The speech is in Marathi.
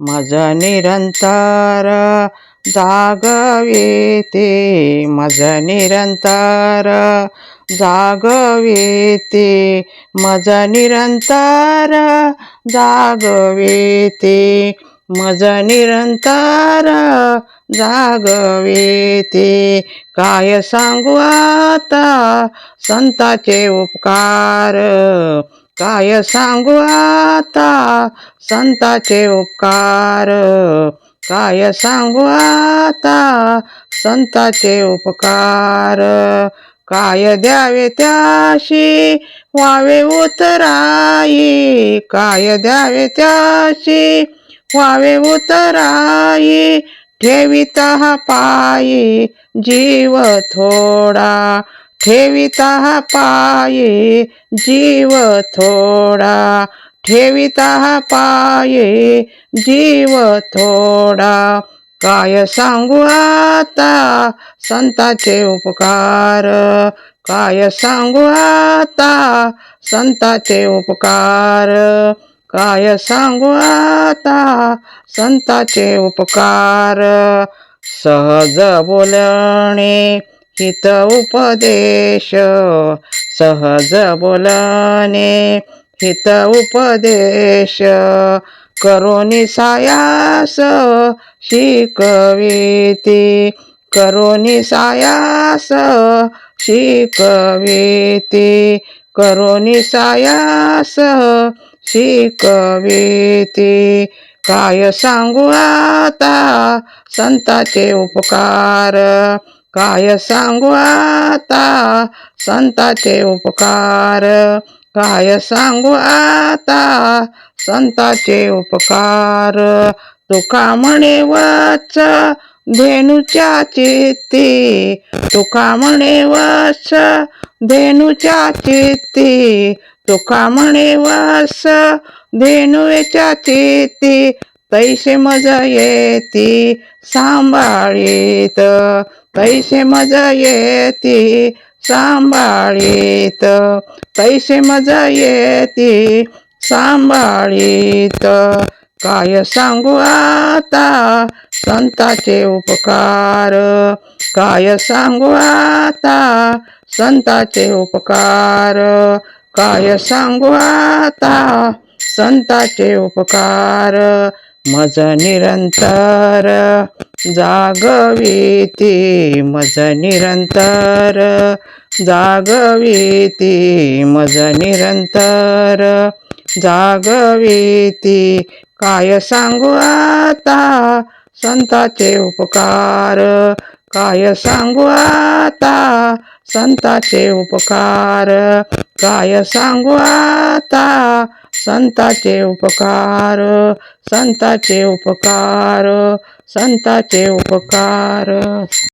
मज निरंतर जागवेते मज निरंतर जागवेते मज निरंतर जागवेते मज निरंतर जागवेते काय सांगू आता? संताचे उपकार. काय सांगू आता? संताचे उपकार. काय सांगू आता? संताचे उपकार. काय द्यावे त्याशी? व्हावे उतराई. काय द्यावे त्याशी? व्हावे उतराई. ठेविता हा पायी. जीव थोडा. ठेविता पाये जीव थोडा. ठेविता पाये जीव थोडा. काय सांगू आता संताचे उपकार? काय सांगू आता संताचे उपकार? काय सांगू आता संताचे उपकार? सहज बोलणे हित उपदेश सहज बोलाने हित उपदेश. करोनी सायास शिकविती करोनी सायास शिकविती करोनी सायास शिकविती. काय सांगू आता संताचे उपकार? काय सांगू आता? संताचे उपकार. काय सांगू आता? संताचे उपकार. तुका म्हणे वच धेनुच्या चित्ती. तुका म्हणे वस धेनुच्या चित्ती. तुका म्हणे वस धेनुच्या चित्ती. तैसे मज येती सांभाळीत तैसे मज येती सांभाळीत तैसे मज येती सांभाळीत काय सांगू आता? संताचे उपकार. काय सांगू आता? संताचे उपकार. काय सांगू आता? संताचे उपकार. मज निरंतर जागविती मज निरंतर जागविती मज निरंतर जागविती काय सांगू आता संताचे उपकार? काय सांगू आता संताचे उपकार? काय सांगू आता संताचे उपकार संताचे उपकार संताचे उपकार.